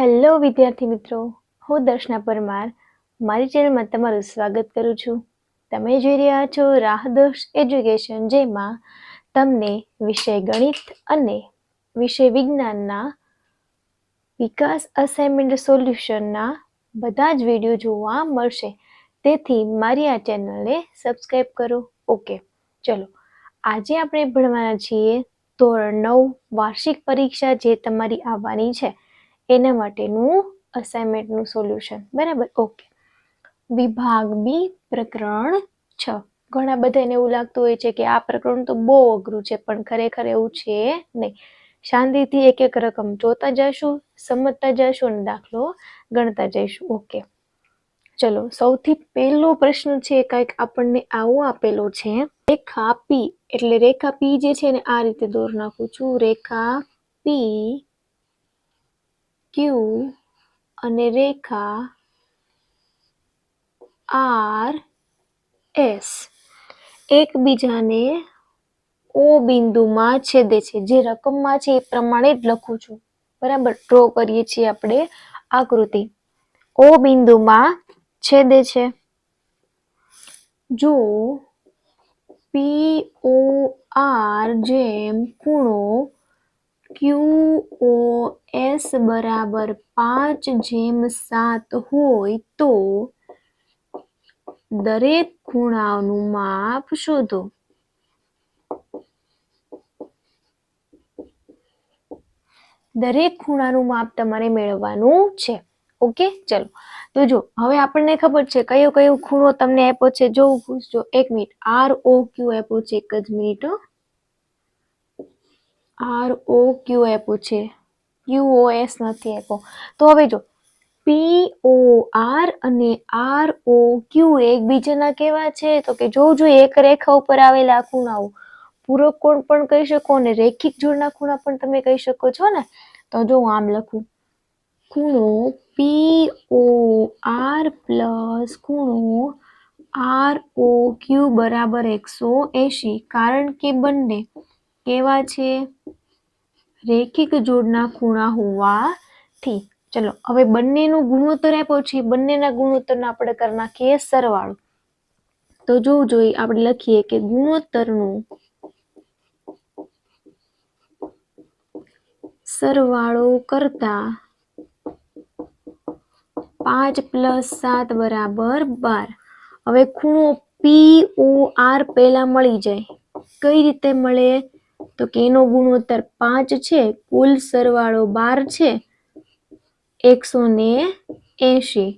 Hello વિદ્યાર્થી મિત્રો, હું દર્શના પરમાર. મારી ચેનલમાં તમારું સ્વાગત કરું છું. તમે જોઈ રહ્યા છો રાહદર્શ એજ્યુકેશન, જેમાં તમને વિષય ગણિત અને વિષય વિજ્ઞાનના વિકાસ અસાઇનમેન્ટ સોલ્યુશનના બધા જ વીડિયો જોવા મળશે. તેથી મારી આ ચેનલને સબસ્ક્રાઈબ કરો. ઓકે, ચલો. આજે આપણે ભણવાના છીએ ધોરણ નવ, વાર્ષિક પરીક્ષા જે તમારી આવવાની છે. એના માટેનું અસાઇનમેન્ટનું સોલ્યુશન બરાબર? ઓકે વિભાગ બી, પ્રકરણ છ. ઘણા બધાને એવું લાગતું હોય છે કે આ પ્રકરણ તો બહુ અઘરું છે, પણ ખરેખર એવું છે નહીં. શાંતિથી એક એક રકમ જોતા જશું સમજતા જશું અને દાખલો ગણતા જઈશું. ઓકે ચલો, સૌથી પહેલો પ્રશ્ન છે કંઈક આપણને આવો આપેલો છે. રેખા પી એટલે રેખા પી જે છે ને આ રીતે દોર નાખું છું. રેખા પી ક્યુ અને રેખા આર એસ. એકબીજાને ઓ બિંદુમાં છેદે છે. જે રકમમાં છે એ પ્રમાણે જ લખું છું. બરાબર? ડ્રો કરીએ છીએ આપણે આકૃતિ. ઓ બિંદુમાં છેદે છે. જો પી ઓ આર જેમ ખૂણો ક્યુ એસ બરાબર પાંચ જેમ સાત હોય તો દરેક ખૂણાનું માપ શોધો. દરેક ખૂણાનું માપ તમારે મેળવવાનું છે. ઓકે, ચલો. તો જો, હવે આપણને ખબર છે કયો કયો ખૂણો તમને આપ્યો છે. જોવું જો, એક મિનિટ. આર ઓ ક્યુ આપ્યો છે, એક જ મિનિટ આર ઓ ક્યુ આપ્યો છે. ક્યુ ઓ એસ નથી આપ્યો. તો હવે જો પી ઓ આર અને આર ઓ ક્યુ એકબીજાના કેવા છે? તો કે જો જોઈએ એક રેખા ઉપર આવેલા ખૂણાઓ, પૂરક કોણ પણ કહી શકો અને રેખિક જોડના ખૂણા પણ તમે કહી શકો છો ને? તો જો હું આમ લખું, ખૂણો પી ઓ આર પ્લસ ખૂણો આર ઓ ક્યુ બરાબર એકસો એંશી. કારણ કે બંને કેવા છે? રેખિક જોડના ખૂણા હોવાથી. ચલો, હવે બંનેનું ગુણોત્તર આપ્યો છે. બંનેના ગુણોત્તરનો આપણે કરી નાખીએ સરવાળો તો જોવું જોઈએ, આપણે લખીએ કે ગુણોત્તરનું સરવાળો કરતા પાંચ પ્લસ સાત બરાબર બાર. હવે ખૂણો પી ઓ આર પહેલા મળી જાય. કઈ રીતે મળે? તો કે એનો ગુણોત્તર પાંચ છે, કુલ સરવાળો બાર છે, એકસો એંશી.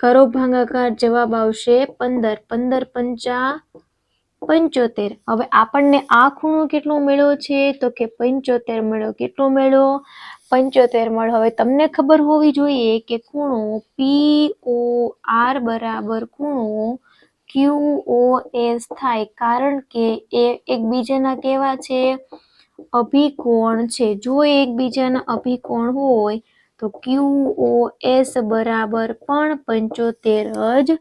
કરો ભાગાકાર, જવાબ આવશે પંદર પંદર પંચા પંચોતેર. હવે આપણને આ ખૂણો કેટલો મળ્યો છે? તો કે પંચોતેર મળ્યો. કેટલો મળ્યો? પંચોતેર મળ્યો. હવે તમને ખબર હોવી જોઈએ કે ખૂણો પી ઓ આર બરાબર ખૂણો ક્યુ ઓ એસ થાય, કારણ કે એ એકબીજાના કેવા છે? અભિકોણ છે. જો એકબીજાના અભિકોણ હોય, તો ક્યુઓએસ બરાબર પણ પંચોતેર જ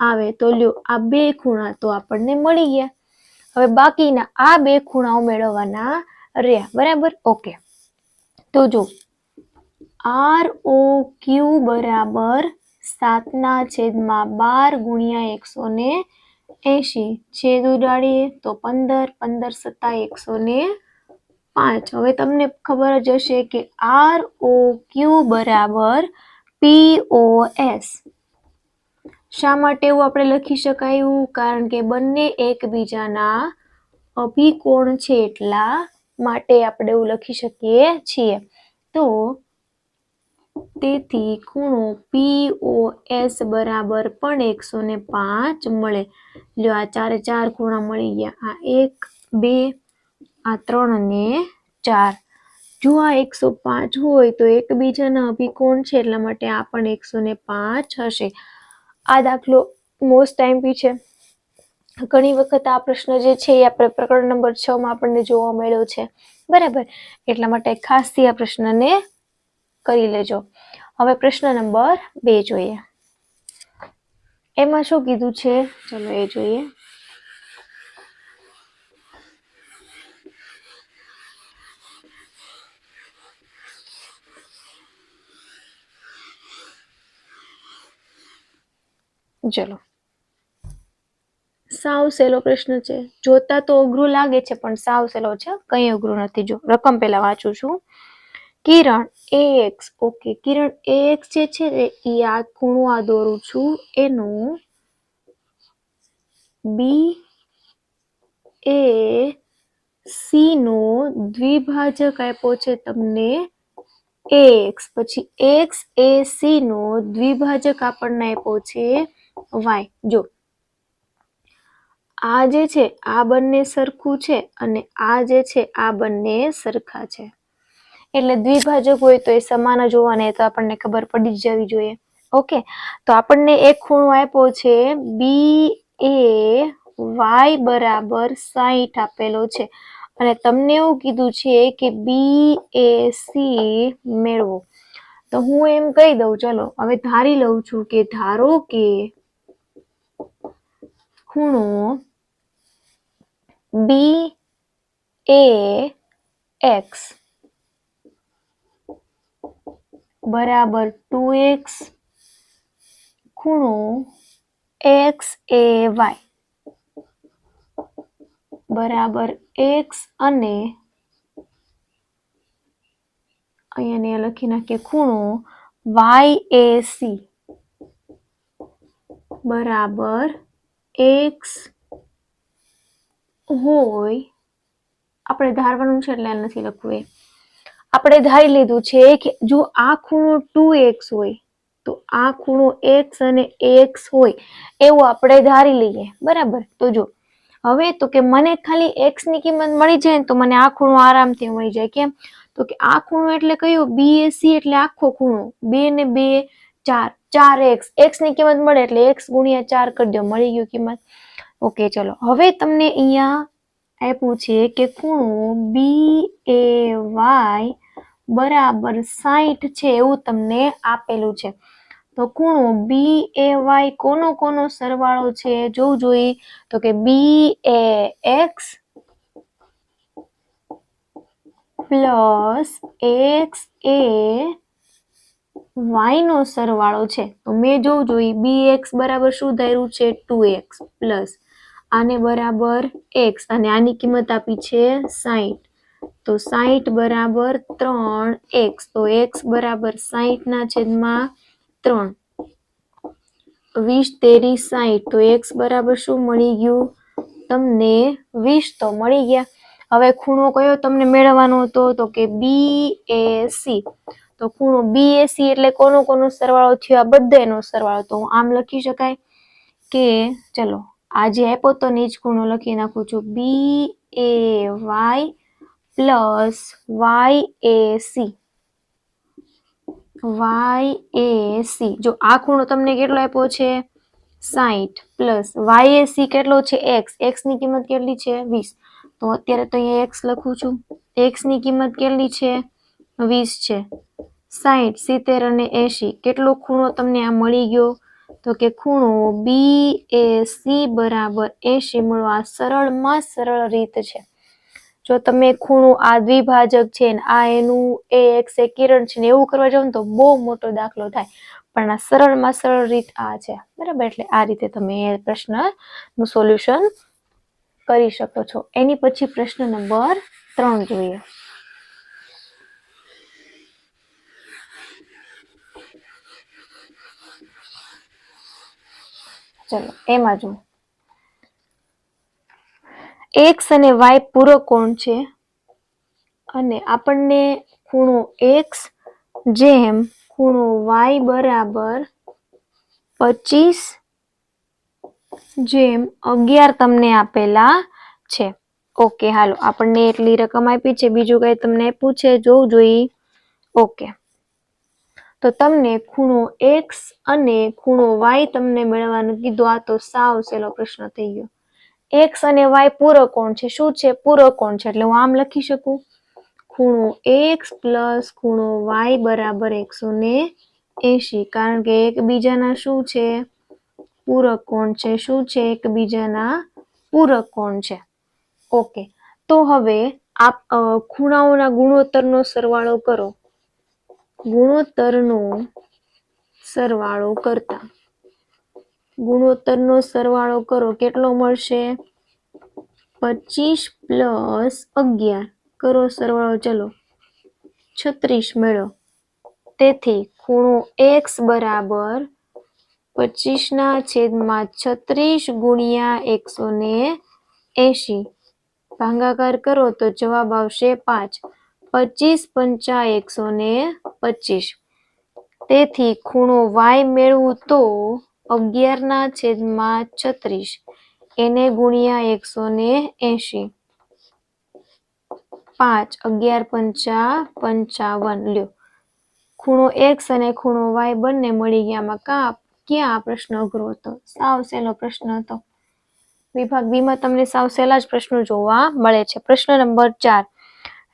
આવે. તો લ્યો, આ બે ખૂણા તો આપણને મળી ગયા. હવે બાકીના આ બે ખૂણાઓ મેળવવાના રહ્યા. બરાબર? ઓકે. તો જો આર ઓ ક્યુ બરાબર સાતના છેદમાં બાર ગુણ્યા એકસો ને એંશી. છેદ ઉડાડીએ તો પંદર પંદર સત્તા એકસો ને પાંચ. હવે તમને ખબર જ હશે કે આર ઓ ક્યુ બરાબર પી ઓ એસ. શા માટે એવું આપણે લખી શકાયું? કારણ કે બંને એકબીજાના અભિકોણ છે એટલા માટે આપણે એવું લખી શકીએ છીએ. તો તેથી ખૂણો પી ઓ એસ બરાબર પણ એકસો ને પાંચ મળે. લ્યો, આ ચારે ચાર ખૂણા મળી ગયા. આ એક, બે, આ ત્રણ અને ચાર. જો આ એકસો પાંચ હોય તો એકબીજાના અભિકોણ છે, એટલા માટે આ પણ એકસો ને પાંચ હશે. આ દાખલો મોસ્ટ ટાઈમ બી છે. ઘણી વખત આ પ્રશ્ન જે છે એ આપણે પ્રકરણ નંબર છ માં આપણને જોવા મળ્યો છે. બરાબર? એટલા માટે ખાસથી આ પ્રશ્નને કરી લેજો. હવે પ્રશ્ન નંબર બે જોઈએ. એમાં શું કીધું છે? ચલો એ જોઈએ. ચલો. સાવ સહેલો પ્રશ્ન છે. જોતા તો અઘરું લાગે છે, પણ સાવ સહેલો છે. કંઈ અઘરું નથી. જો, રકમ પહેલા વાંચું છું. કિરણ એક્સ ઓકે કિરણ એક્સ જે છે એ આ ખૂણો આ દોરું છું. એનું બી એ સી નો દ્વિભાજક આપ્યો છે તમને એક્સ પછી એક્સ એ સી નો દ્વિભાજક આપણને આપ્યો છે વાય જો, આ જે છે, આ બંને સરખું છે અને આ જે છે, આ બંને સરખા છે. એટલે દ્વિભાજક હોય તો એ સમાન જ હોવાને તો આપણને ખબર પડી જવી જોઈએ. ઓકે, તો આપણને એક ખૂણો આપ્યો છે બી એ વાય બરાબર સાઈઠ આપેલો છે. અને તમને એવું કીધું છે કે બી એ સી મેળવો. તો હું એમ કહી દઉં, ચલો, હવે ધારી લઉં છું કે ધારો કે ખૂણો બી એ એક્સ બરાબર ટુ એક્સ ખૂણો એક્સ એ વાય. બરાબર એક્સ અને અહીંયા લખી નાખીએ ખૂણો વાય એ સી. બરાબર એક્સ હોય, આપણે ધારવાનું છે એટલે નથી લખવું એ. આપણે ધારી લીધું છે કે જો આ ખૂણો ટુ એક્સ હોય, તો આ ખૂણો એક્સ અને એક્સ હોય, એવું આપણે ધારી લઈએ. બરાબર? તો જો, હવે તો કે મને ખાલી એક્સની કિંમત મળી જાય ને તો મને આ ખૂણો આરામથી મળી જાય. કેમ? તો કે આ ખૂણો એટલે કયો? બી એ સી એટલે આખો ખૂણો. બે ને બે, ચાર. ચાર એક્સ એક્સની કિંમત મળે એટલે એક્સ ગુણ્યા ચાર કરી દો. મળી ગયું કિંમત. ઓકે ચલો. હવે તમને અહીંયા આપ્યું છે કે ખૂણો બી એ વાય બરાબર સાઠ છે એવું તમને આપેલું છે. તો ખૂણો બી એ વાય કોનો કોનો સરવાળો છે જોવું જોઈએ. તો કે B A X plus X A Y નો સરવાળો છે. તો મેં જોવું જોઈએ બી એક્સ બરાબર શું ધાર્યું છે? Two X plus. આને બરાબર એક્સ. અને આની કિંમત આપી છે સાઈઠ. તો સાઈઠ બરાબર ત્રણ એક્સ. તો એક્સ બરાબર સાઈઠ ના છેદમાં ત્રણ. વીસ તેરી સાઈઠ. તો એક્સ બરાબર શું મળી ગયું? તમને વીસ તો મળી ગયા. હવે ખૂણો કયો તમને મેળવવાનો હતો? તો કે બી એ સી તો ખૂણો બી એ સી એટલે કોનો કોનો સરવાળો થયો? આ બધાનો સરવાળો. તો આમ લખી શકાય કે, ચલો આ જે આપ્યો તો નીચ ખૂણો લખી નાખું છું. B A Y plus Y A Y A જો આ ખૂણો તમને કેટલો આપ્યો છે? સાઈઠ. પ્લસ વાય એ કેટલો છે? એક્સ. એક્સની કિંમત કેટલી છે? વીસ. તો અત્યારે તો અહીંયા એક્સ લખું છું. એક્સની કિંમત કેટલી છે? વીસ છે. સાઈઠ, સિત્તેર અને એંશી. કેટલો ખૂણો તમને આ મળી ગયો? તો કે ખૂણો બી એ સી બરાબર એંશી મળવા સરળમાં સરળ રીત છે. જો તમે ખૂણું આ દ્વિભાજક છે ને આ એનું એ એક્સ એ કિરણ છે ને એવું કરવા જાવ ને તો બહુ મોટો દાખલો થાય. પણ આ સરળમાં સરળ રીત આ છે. બરાબર? એટલે આ રીતે તમે એ પ્રશ્નનું સોલ્યુશન કરી શકો છો. એની પછી પ્રશ્ન નંબર ત્રણ જોઈએ. ચલો, એમાં જો એક્સ અને વાય પૂરો કોણ છે? અને આપણને ખૂણો એક્સ જેમ ખૂણો વાય બરાબર પચીસ, જેમ અગિયાર તમને આપેલા છે. ઓકે, હાલો, આપણને એટલી રકમ આપી છે. બીજું કઈ તમને પૂછે જોવું જોઈએ. ઓકે. તો તમને ખૂણો એક્સ અને ખૂણો વાય તમને મેળવવાનું કીધું. આ તો સાવ સહેલો પ્રશ્ન થઈ ગયો. એક્સ અને વાય પૂરક કોણ છે? શું છે? પૂરક કોણ છે? એટલે હું આમ લખી શકું? ખૂણો એક્સ પ્લસ ખૂણો વાય બરાબર એકસો ને એંશી. કારણ કે એકબીજાના શું છે? પૂરક કોણ છે? શું છે? એકબીજાના પૂરક કોણ છે? ઓકે તો હવે આપ ખૂણાઓના ગુણોત્તરનો સરવાળો કરો. ગુણોત્તરનો સરવાળો કરતા. ગુણોત્તરનો સરવાળો કરો, કેટલો મળશે? પચીસ પ્લસ અગિયાર. કરો સરવાળો, ચલો. છત્રીસ મેળો. તેથી ખૂણો એક્સ બરાબર પચીસના છેદમાં છત્રીસ ગુણ્યા એકસો ને એંશી. ભાંગાકાર કરો તો જવાબ આવશે પાંચ. પચીસ પંચા એકસો ને પચીસ. તેથી ખૂણો વાય મેળવું તો અગિયારના છેદમાં છત્રીસ. એને ગુણ્યા એકસો ને એંશી. પાંચ, અગિયાર પંચા પંચાવન. લ્યો. ખૂણો એક્સ અને ખૂણો વાય બંને મળી ગયામાં કા ક્યાં આ પ્રશ્ન અઘરો હતો? સાવ સહેલો પ્રશ્ન હતો. વિભાગ બી માં તમને સાવ સહેલા જ પ્રશ્નો જોવા મળે છે. પ્રશ્ન નંબર ચાર.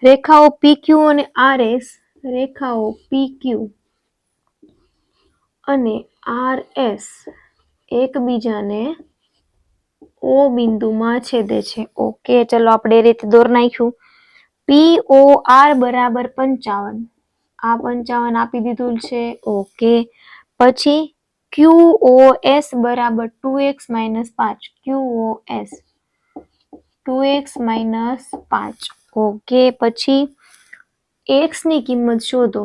રેખાઓ પી ક્યુ અને આર એસ રેખાઓ પી ક્યુ અને આર એસ એકબીજાને ઓ બિંદુમાં છેદે છે. ઓકે ચલો આપણે એ રીતે દોર નાખ્યું. પી ઓ આર બરાબર પંચાવન. આ પંચાવન આપી દીધું છે. ઓકે પછી ક્યુ ઓ એસ બરાબર ટુ એક્સ માઇનસ પાંચ. Q O S two X minus પાંચ. ઓકે પછી એક્સની કિંમત શોધો.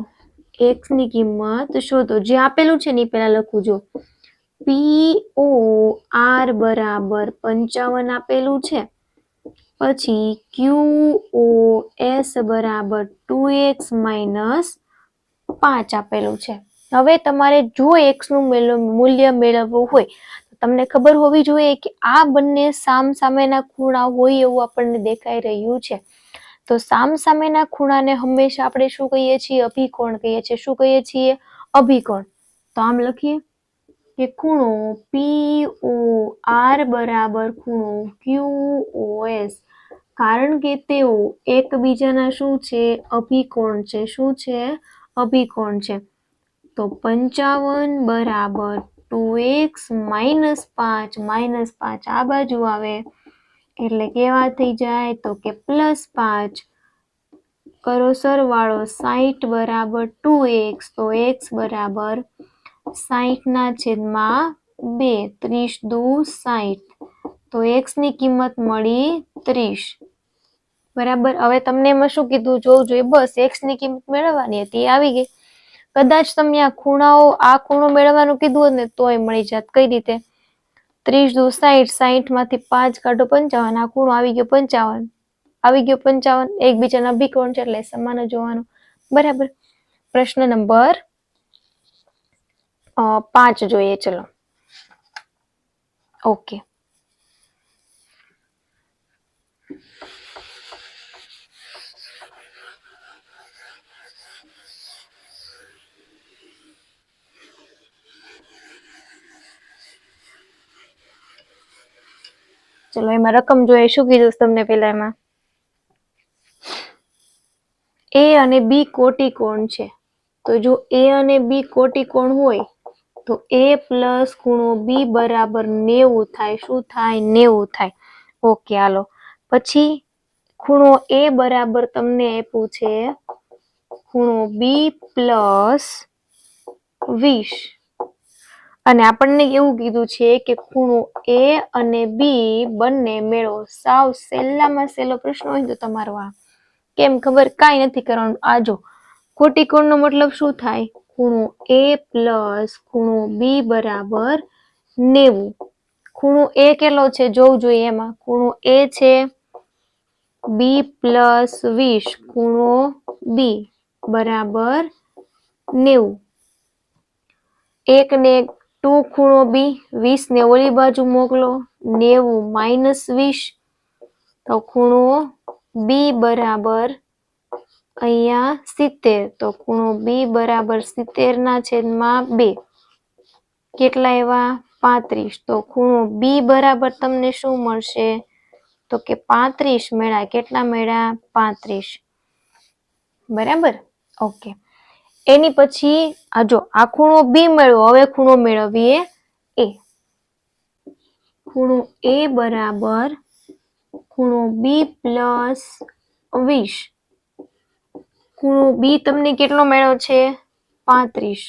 એક્સની કિંમત શોધો. જે આપેલું છે ને એ પહેલા લખું જો. પી ઓ આર બરાબર પંચાવન આપેલું છે. પછી ક્યુ ઓ એસ બરાબર ટુ એક્સ માઇનસ પાંચ આપેલું છે. હવે તમારે જો એક્સનું મૂલ્ય મેળવવું હોય તમને ખબર હોવી જોઈએ કે આ બંને સામ સામેના ખૂણા હોય એવું આપણને દેખાઈ રહ્યું છે. તો સામ સામેના ખૂણાને હંમેશા આપણે શું કહીએ છીએ? અભિકોણ કહીએ છીએ. શું કહીએ છીએ? અભિકોણ. તો આમ લખીએ કે ખૂણો પી ઓ આર બરાબર ખૂણો ક્યુ એસ કારણ કે તેઓ એકબીજાના શું છે? અભિકોણ છે. શું છે? અભિકોણ છે. તો પંચાવન બરાબર ટુ એક્સ માઇનસ પાંચ માઇનસ પાંચ. આ બાજુ આવે એટલે કેવા થઈ જાય તો કે પ્લસ પાંચ કરો સરવાળો સાહીઠ બરાબર ટુ એક્સ તો એક્સ બરાબર સાહીઠના છેદમાં બે, ત્રીસ દુ સાહીઠ તો એક્સની કિંમત મળી ત્રીસ. બરાબર? હવે તમને એમાં શું કીધું? જોવું જોઈએ, બસ એક્સની કિંમત મેળવવાની હતી આવી ગઈ. કદાચ તમને આ ખૂણાઓ, આ ખૂણો મેળવવાનું કીધું હોત ને, તોય મળી જાત. કઈ રીતે? ત્રીસ દુ સાઈઠ સાઈઠમાંથી પાંચ કાઢો પંચાવન, આ ખૂણો આવી ગયો પંચાવન. આવી ગયો પંચાવન, એકબીજાના અભિકોણ છે એટલે સમાન જોવાનું. બરાબર. પ્રશ્ન નંબર પાંચ જોઈએ, ચલો. ઓકે. ચલો, એમાં રકમ જોઈએ. શું કીધું તમને પેલા એમાં? એ અને બી કોટિકોણ છે. તો જો એ અને બી કોટિકોણ હોય, તો એ પ્લસ ખૂણો બી બરાબર નેવું થાય. શું થાય? નેવું થાય. ઓકે, હાલો. પછી ખૂણો એ બરાબર તમને આપ્યું છે ખૂણો બી પ્લસ વીસ. અને આપણને એવું કીધું છે કે ખૂણો એ અને બી બંને મેળવો સાવ સહેલામાં સહેલો પ્રશ્ન હોય તો તમારો આ. કેમ? ખબર? કાંઈ નથી કરવાનું. આ જો, ખોટી કોણનો મતલબ શું થાય? ખૂણો એ પ્લસ ખૂણો બી બરાબર નેવું. ખૂણો એ કેટલો છે? જોવું જોઈએ એમાં. ખૂણો એ છે બી પ્લસ વીસ. ખૂણો બી બરાબર નેવું. એક ને એક ટુ ખૂણો બી વીસ ને ઓલી બાજુ મોકલો, નેવું માઇનસ વીસ. તો ખૂણો બી બરાબર અહીંયા સિત્તેર. તો ખૂણો બી બરાબર સિત્તેર ના છેદમાં બે. કેટલા એવા? પાંત્રીસ. તો ખૂણો બી બરાબર તમને શું મળશે? તો કે પાંત્રીસ મેળા. કેટલા મેળા? પાંત્રીસ. બરાબર? ઓકે. એની પછી, આ જો, આ ખૂણો બી મેળવો હવે ખૂણો મેળવીએ એ ખૂણો એ બરાબર ખૂણો બી પ્લસ વીસ. ખૂણો બી તમને કેટલો મેળવ્યો છે? પાંત્રીસ.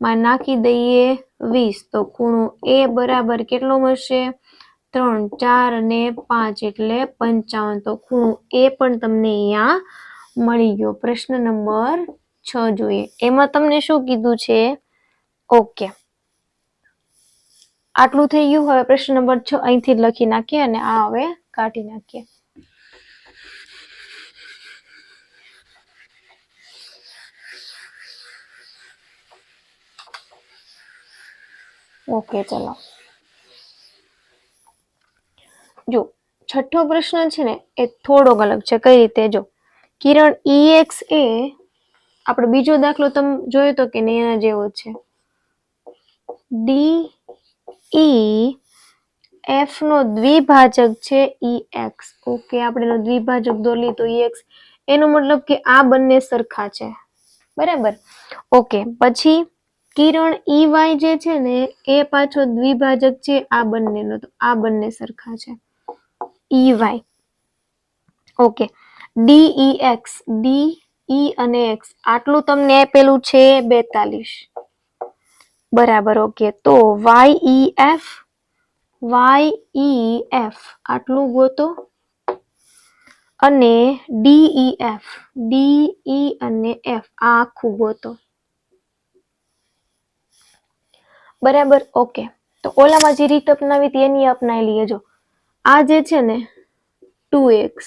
માં નાખી દઈએ વીસ. તો ખૂણો એ બરાબર કેટલો મળશે? ત્રણ, ચાર અને પાંચ એટલે પંચાવન. તો ખૂણો એ પણ તમને અહીંયા મળી ગયો. પ્રશ્ન નંબર છ જોઈએ. એમાં તમને શું કીધું છે? ઓકે. આટલું થઈ ગયું. હવે પ્રશ્ન નંબર છ અહીંથી લખી નાખીએ અને આ હવે કાઢી નાખીએ. ઓકે, ચલો. જો, છઠ્ઠો પ્રશ્ન છે ને, એ થોડોક અલગ છે. કઈ રીતે? જો, કિરણ ઈએક્સ એ આપણો બીજો દાખલો તમે જોયો તો કે નહીં જેવો છે. ડી ઈ એફ નો દ્વિભાજક છે ઈ એક્સ ઓકે આપણે એનો દ્વિભાજક દોરી તો ઈ એક્સ એનો મતલબ કે આ બંને સરખા છે. બરાબર? ઓકે પછી કિરણ ઈ વાય જે છે ને, એ પાછો દ્વિભાજક છે આ બંનેનો. તો આ બંને સરખા છે. E Y okay D E X D E અને એક્સ. આટલું તમને આપેલું છે બેતાલીસ. બરાબર, ઓકે. તો Y E F, Y E F. આટલું ગોતો અને D E F, D E અને એફ. આ આખું ગોતો બરાબર, ઓકે. તો ઓલામાં જે રીત અપનાવી હતી એની અપનાવી લઈએ જો. આ જે છે ને, ટુ એક્સ,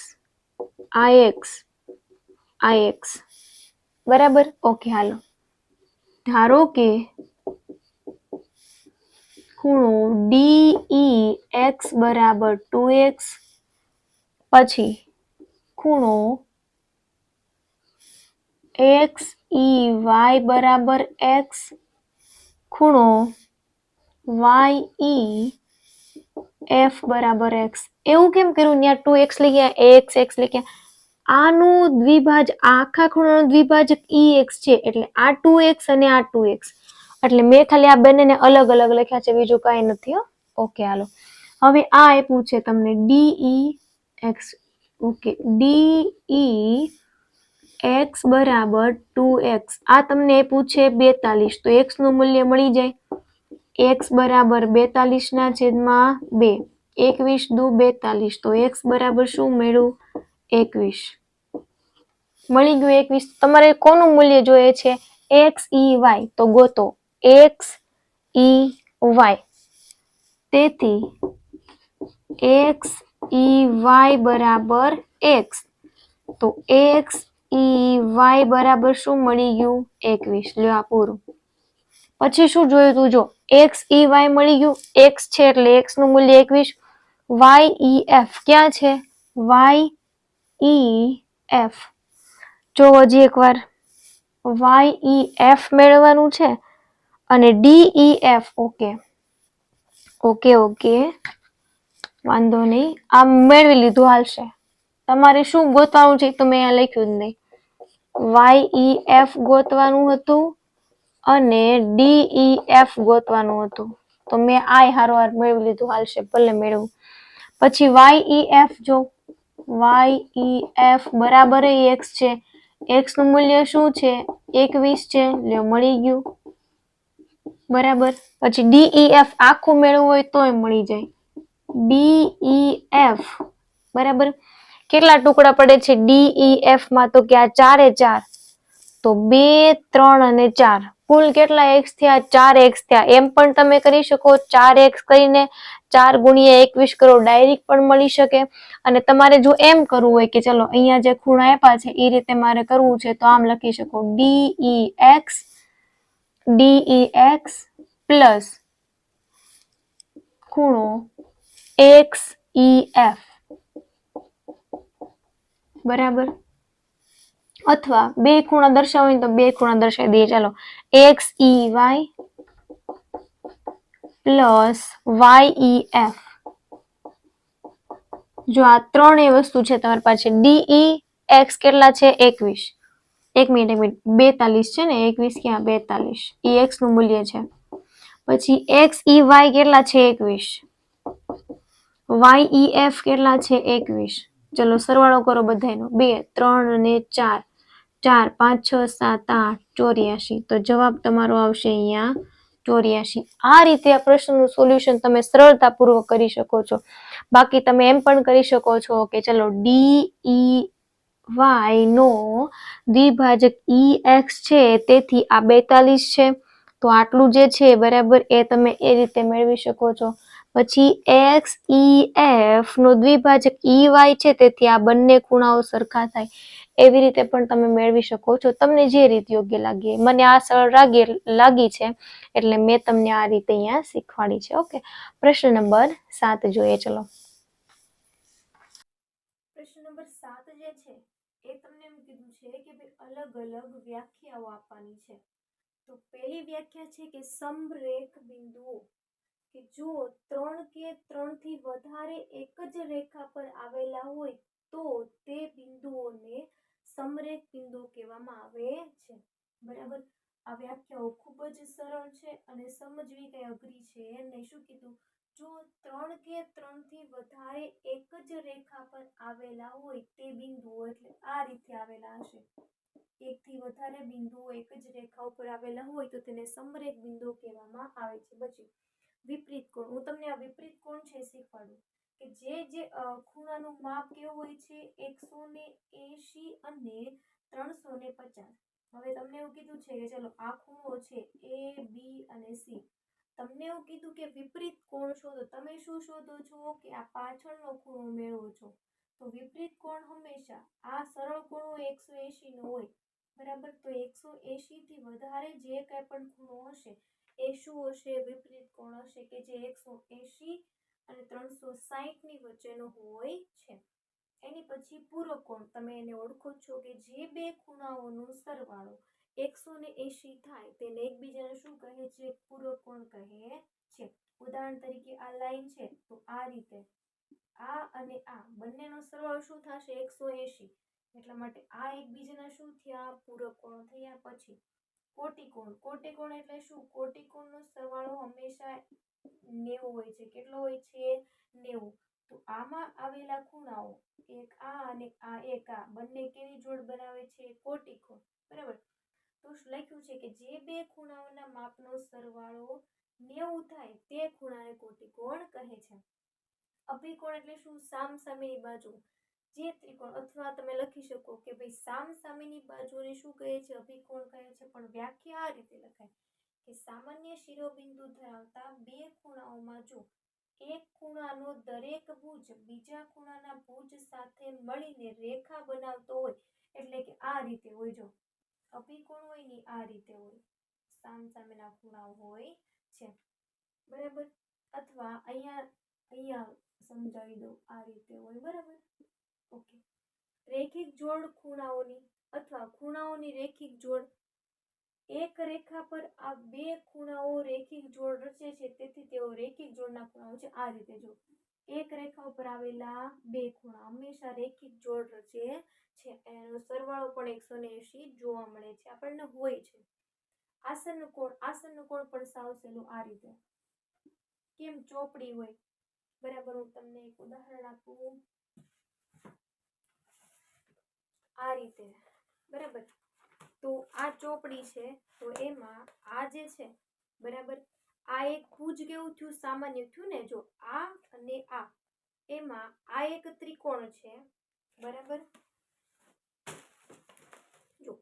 આ એક્સ આ એક્સ બરાબર ઓકે હાલો ધારો કે ખૂણો ડી ઈ એક્સ બરાબર ટુ એક્સ પછી ખૂણો એક્સ ઈ વાય બરાબર એક્સ ખૂણો વાય ઈ એફ બરાબર એક્સ એવું કેમ કર્યું? ત્યાં ટુ એક્સ લખ્યા એક્સ એક્સ લખ્યા આનું દ્વિભાજ, આખા ખૂણાનો દ્વિભાજક ઈ એક્સ છે. એટલે આ ટુ એક્સ અને આ ટુ એક્સ. એટલે મેં ખાલી આ બંનેને અલગ અલગ લખ્યા છે, બીજું કાંઈ નથી, હો. ઓકે, હાલો. હવે આ આપ્યું છે તમને D E X. Okay, D E X બરાબર ટુ એક્સ. આ તમને આપ્યું છે બેતાલીસ. તો એક્સનું મૂલ્ય મળી જાય. એક્સ બરાબર બેતાલીસ ના છેદમાં બે. એકવીસ દુ બેતાલીસ. તો એક્સ બરાબર શું મળ્યું? એકવીસ. મળી ગયું એકવીસ. તમારે કોનું મૂલ્ય જોઈએ છે? એક્સ ઈ વાય તો ગોતો. એક્સ ઈ વાય તેથી એક્સ ઈ વાય બરાબર એક્સ તો એક્સ ઈ વાય બરાબર શું મળી ગયું? એકવીસ. લ્યો આ પૂરું. પછી શું જોયું તું? જો એક્સ ઈ વાય મળી ગયું. એક્સ છે એટલે એક્સનું મૂલ્ય એકવીસ. વાય ઈ એફ ક્યાં છે? વાય ઈ એફ જો હજી એકવાર વાય ઈ એફ મેળવવાનું છે અને D E F okay okay okay વાંધો નહીં. આ મેળવી લીધું હાલશે. તમારે શું ગોતવાનું છે તો મેં અહીંયા લખ્યું જ નહીં. વાય ઈ એફ ગોતવાનું હતું અને ડી ઈ એફ ગોતવાનું હતું. તો મેં આય હારોહાર મેળવી લીધું હાલશે, ભલે મેળવું. પછી વાય ઈ એફ જો વાય ઈ એફ બરાબર એક્સ છે. એક્સનું મૂલ્ય શું છે? એકવીસ છે. લ્યો, મળી ગયું. બરાબર. પછી ડી ઈ એફ આખું મેળવવું હોય તોય મળી જાય. ડી ઈ એફ બરાબર. કેટલા ટુકડા પડે છે? ડી ઈ એફમાં તો કે આ ચારે ચાર. તો બે, ત્રણ અને ચાર. કુલ કેટલા એક્સ થયા? ચાર એક્સ થયા. એમ પણ તમે કરી શકો. ચાર એક્સ કરીને ચાર ગુણ્યા એકવીસ કરોડ ડાયરેક્ટ પણ મળી શકે. અને તમારે જો એમ કરવું હોય કે ચલો, અહીંયા જે ખૂણા આપ્યા છે એ રીતે મારે કરવું છે, તો આમ લખી શકો. D E X D E X plus ખૂણો એક્સ ઈ એફ બરાબર? અથવા બે ખૂણા દર્શાવો તો બે ખૂણા દર્શાવી દઈએ. ચાલો X E Y plus Y F. જો આ ત્રણેય વસ્તુ છે તમારી પાસે ડીઈ એક્સ કેટલા છે? એકવીસ. એક મિનિટ એક મિનિટ. બેતાલીસ છે ને? એકવીસ ક્યાં? બેતાલીસ. ઈ એક્સનું મૂલ્ય છે. પછી એક્સ ઈ વાય કેટલા છે? એકવીસ. વાય ઈ એફ કેટલા છે? એકવીસ. ચલો સરવાળો કરો બધાનો બે, ત્રણ અને ચાર. ચાર, પાંચ, છ, સાત, આઠ, ચોર્યાસી. તો જવાબ તમારો આવશે અહીંયા ચોર્યાસી આ રીતે આ પ્રશ્નનું સોલ્યુશન તમે સરળતાપૂર્વક કરી શકો છો. બાકી તમે એમ પણ કરી શકો છો કે ચલો ડી ઈ વાય નો દ્વિભાજક ઈ એક્સ છે, તેથી આ બેતાલીસ છે. તો આટલું જે છે, બરાબર, એ તમે એ રીતે મેળવી શકો છો. પછી એક્સ ઈ એફ નો દ્વિભાજક ઈ વાય છે, તેથી આ બંને ખૂણાઓ સરખા થાય. એવી રીતે પણ તમે મેળવી શકો છો. તમને જે રીત યોગ્ય લાગે, મને આ સરળ લાગે, લાગી છે, એટલે મેં તમને આ રીતે અહીંયા શીખવાડી છે. ઓકે? પ્રશ્ન નંબર સાત જોઈએ, ચલો. પ્રશ્ન નંબર સાત જે છે, એ તમને એમ કીધું છે કે ભાઈ અલગ અલગ વ્યાખ્યાઓ આપવાની છે. તો પહેલી વ્યાખ્યા છે કે સમરેખ બિંદુઓ, કે જો ત્રણ કે ત્રણથી વધારે એક જ રેખા પર આવેલા હોય, તો તે બિંદુઓને સમરેખ બિંદુ કહેવામાં આવે છે. બરાબર? આ વ્યાખ્યાઓ ખૂબ જ સરળ છે અને સમજવી કંઈ અઘરી છે નહીં શું કીધું? જો ત્રણ કે ત્રણથી વધારે એક જ રેખા પર આવેલા હોય તે બિંદુઓ, એટલે આ રીતે આવેલા હશે. એકથી વધારે બિંદુઓ એક જ રેખા ઉપર આવેલા હોય તો તેને સમરેખ બિંદુ કહેવામાં આવે છે. પછી વિપરીત કોણ? હું તમને આ વિપરીત કોણ છે શીખવાડું. કે જે જે ખૂણાનું માપ કેવું હોય છે? એકસો ને એંશી અને ત્રણસો ને પચાસ. હવે તમને એવું કીધું છે કે ચલો, આ ખૂણો છે એ, બી અને સી. તમને એવું કીધું કે વિપરીત કોણ શોધો? તમે શું શોધો છો કે આ પાછળનો ખૂણો મેળવો છો? તો વિપરીત કોણ હંમેશા? આ સરળ ખૂણો એકસો એંશીનો હોય. બરાબર? તો એકસો એંશીથી વધારે જે કાંઈ પણ ખૂણો હશે, એ શું હશે? વિપરીત કોણ હશે કે જે એકસો એંશી અને ત્રણસો સાહીઠની વચ્ચેનો હોય છે. એની પછી પૂરો કોણ? તમે એને ઓળખો છો કે જે બે ખૂણાઓનો સરવાળો એકસો ને એંશી થાય તેને એકબીજાને શું કહે છે? પૂરો કોણ કહે છે? ઉદાહરણ તરીકે આ લાઈન છે તો આ રીતે આ અને આ બંનેનો સરવાળો શું થશે? એકસો એંશી. એટલા માટે આ એકબીજાના શું થયા? પૂરક કોણ થયા પછી કોટિકોણ કોટિકોણ એટલે શું? કોટિકોણનો સરવાળો હંમેશા નેવું હોય છે. કેટલો હોય છે? નેવું. તો આમાં આવેલા ખૂણાઓ એક આ અને આ એક આ બંને કેવી જોડ બનાવે છે? કોટિકોણ બરાબર? તો લખ્યું છે કે જે બે ખૂણાઓના માપનો સરવાળો નેવું થાય તે ખૂણાને કોટિકોણ કહે છે. અભિકોણ એટલે શું? સામ સામેની બાજુ. જે ત્રિકોણ અથવા તમે લખી શકો કે ભાઈ સામ સામેની બાજુને શું કહે છે? અભિકોણ કહે છે. પણ વ્યાખ્યા આ રીતે લખાય. કે સામાન્ય શિરોબિંદુ ધરાવતા બે ખૂણાઓમાં જો એક ખૂણાનો દરેક ભુજ બીજા ખૂણાના ભુજ સાથે મળીને રેખા બનાવતો હોય, એટલે કે આ રીતે હોય જો. અભિકોણ હોય ને આ રીતે હોય. સામ સામેના ખૂણાઓ હોય છે. બરાબર? અથવા અહીંયા અહીંયા સમજાવી દઉં આ રીતે હોય, બરાબર? ઓકે. રેખિક જોડ ખૂણાઓની અથવા ખૂણાઓની રેખિક જોડ એક રેખા પર આ બે ખૂણાઓ રેખિક જોડ રચે છે. તેથી તેઓ રેખિક જોડના ખૂણાઓ છે. આ રીતે જો એક રેખા ઉપર આવેલા બે ખૂણા હંમેશા રેખિક જોડ રચે છે. એનો સરવાળો પણ એકસો ને એંશી જોવા મળે છે. આપણને હોય છે. આસન કોણ? આસન કોણ પણ સાવ સહેલું આ રીતે. કેમ ચોપડી હોય? બરાબર, હું તમને એક ઉદાહરણ આપું. આ રીતે. બરાબર. તો આ ચોપડી છે, તો એમાં આ જે છે, બરાબર? આ એક ભુજ કેવું થયું? સામાન્ય થયું ને? જો, આ અને આ. એમાં આ એક ત્રિકોણ છે, બરાબર? જો,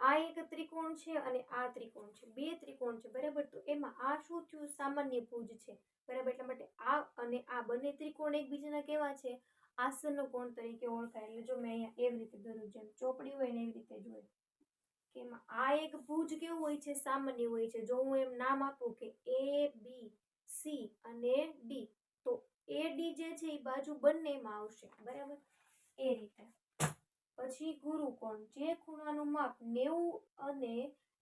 આ એક ત્રિકોણ છે અને આ ત્રિકોણ છે. બે ત્રિકોણ છે, બરાબર? તો એમાં આ શું થયું? સામાન્ય ભુજ છે, બરાબર? એટલા માટે આ અને આ બંને ત્રિકોણ એકબીજાના કેવા છે? આસનનો કોણ તરીકે ઓળખાય? એટલે જો મેં અહીંયા એવી રીતે દોર્યું જેમ ચોપડી હોય ને એવી રીતે જ હોય કે આ એક ભુજ કેવું હોય છે? સામાન્ય હોય છે. જો હું એમ નામ આપું કે એ બી સી અને ડી તો એ ડી જે છે એ બાજુ બંનેમાં આવશે. બરાબર? એ રીતે. પછી ગુરુકોણ જે ખૂણાનું માપ નેવું અને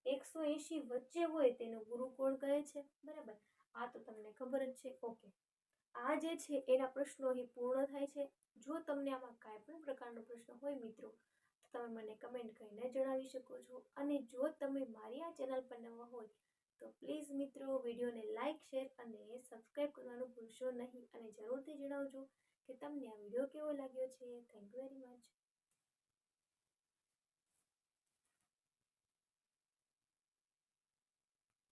એકસો એંશી વચ્ચે હોય તેનું ગુરુકોણ કહે છે? બરાબર? આ તો તમને ખબર જ છે. ઓકે. આ જે છે એના પ્રશ્નો અહીં પૂર્ણ થાય છે. જો તમને આમાં કાંઈ પણ પ્રકારનો પ્રશ્ન હોય મિત્રો તમે મને કમેન્ટ કરીને જણાવી શકો છો. અને જો તમે મારી આ ચેનલ પર નવા હોય, તો પ્લીઝ મિત્રો વિડીયોને લાઇક શેર અને સબસ્ક્રાઈબ કરવાનું ભૂલશો નહીં. અને જરૂરથી જણાવજો કે તમને આ વીડિયો કેવો લાગ્યો છે. Thank you very much